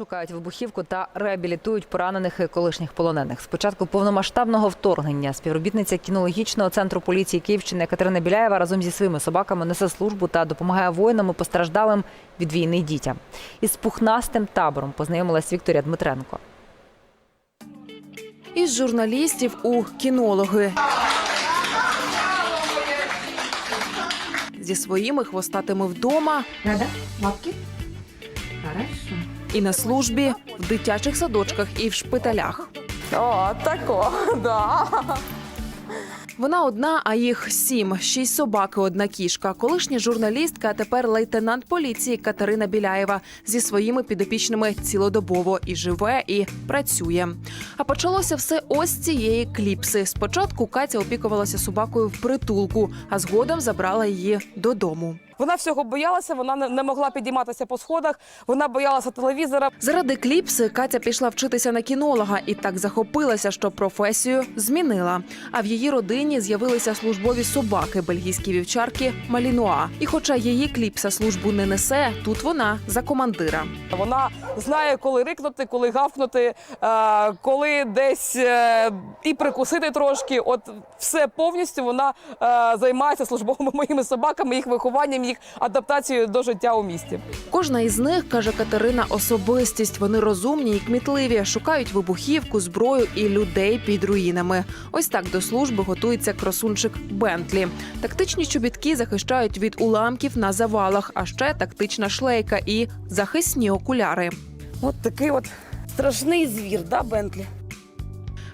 шукають вибухівку та реабілітують поранених і колишніх полонених. Спочатку повномасштабного вторгнення співробітниця кінологічного центру поліції Київщини Катерина Біляєва разом зі своїми собаками несе службу та допомагає воїнам і постраждалим від війни дітям. Із пухнастим табором познайомилась Вікторія Дмитренко. Із журналістів у кінологи. Зі своїми хвостатими вдома Рада? Лапки? І на службі в дитячих садочках і в шпиталях. О, тако, да. Вона одна, а їх сім: шість собак і одна кішка. Колишня журналістка, а тепер лейтенант поліції Катерина Біляєва зі своїми підопічними цілодобово і живе, і працює. А почалося все ось цієї кліпси. Спочатку Катя опікувалася собакою в притулку, а згодом забрала її додому. Вона всього боялася, вона не- не могла підійматися по сходах, вона боялася телевізора. Заради кліпси Катя пішла вчитися на кінолога і так захопилася, що професію змінила. А в її родині з'явилися службові собаки, бельгійські вівчарки Малінуа. І хоча її кліпса службу не несе, тут вона за командира. Вона знає, коли рикнути, коли гавкнути, е, коли десь е, і прикусити трошки. От все повністю вона е, займається службовими моїми собаками, їх вихованням, їх адаптацією до життя у місті. Кожна із них каже Катерина особистість. Вони розумні і кмітливі, шукають вибухівку, зброю і людей під руїнами. Ось так до служби готується красунчик Бентлі. Тактичні чобітки захищають від уламків на завалах, а ще тактична шлейка і захисні окуляри. От такий от страшний звір, да, Бентлі?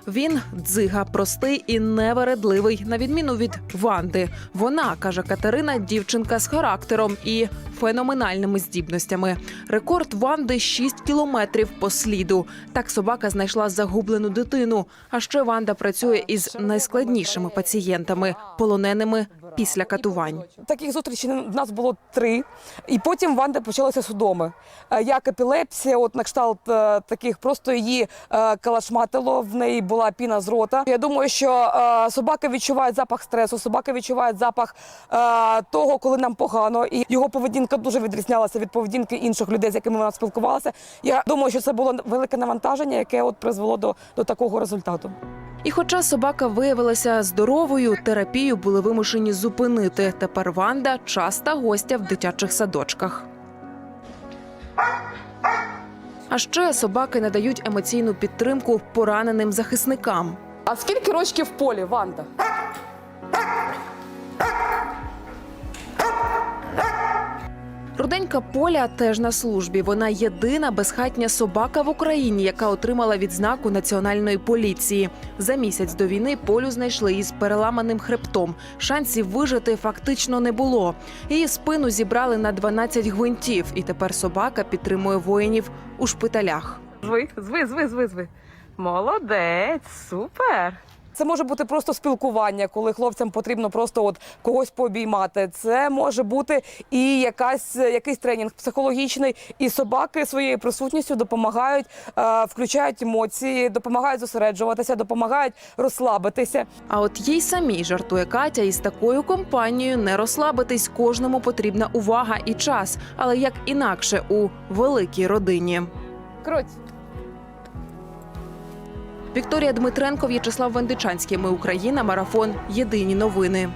Він дзига, простий і невередливий, на відміну від Ванди. Вона каже Катерина, дівчинка з характером і феноменальними здібностями. Рекорд Ванди 6 кілометрів по сліду. Так собака знайшла загублену дитину. А ще Ванда працює із найскладнішими пацієнтами, полоненими після катувань. Таких зустрічей в нас було три, і потім в Ванди почалися судоми. Е, Як епілепсія, от на кшталт е, таких просто її е, калашматило, в неї була піна з рота. Я думаю, що собаки відчувають запах стресу, собаки відчувають запах того, коли нам погано, і його поведінка дуже відрізнялася від поведінки інших людей, з якими вона спілкувалася. Я думаю, що це було велике навантаження, яке от призвело до, до такого результату. І хоча собака виявилася здоровою, терапію були вимушені зупинити. Тепер Ванда часта гостя в дитячих садочках. А ще собаки надають емоційну підтримку пораненим захисникам. А скільки рочків в полі, Ванда? Руденька Поля теж на службі. Вона єдина безхатня собака в Україні, яка отримала відзнаку національної поліції. За місяць до війни полю знайшли із переламаним хребтом. Шансів вижити фактично не було. Її спину зібрали на 12 гвинтів, і тепер собака підтримує воїнів у шпиталях. Зви, зви, зви, зви, зви. Молодець, супер. Це може бути просто спілкування, коли хлопцям потрібно просто от когось пообіймати. Це може бути і якась якийсь тренінг психологічний. І собаки своєю присутністю допомагають, е, включають емоції, допомагають зосереджуватися, допомагають розслабитися. А от їй самій жартує Катя, із такою компанією не розслабитись кожному потрібна увага і час, але як інакше у великій родині. Круть. Вікторія Дмитренко, В'ячеслав Вендичанський. Ми Україна. Марафон. Єдині новини.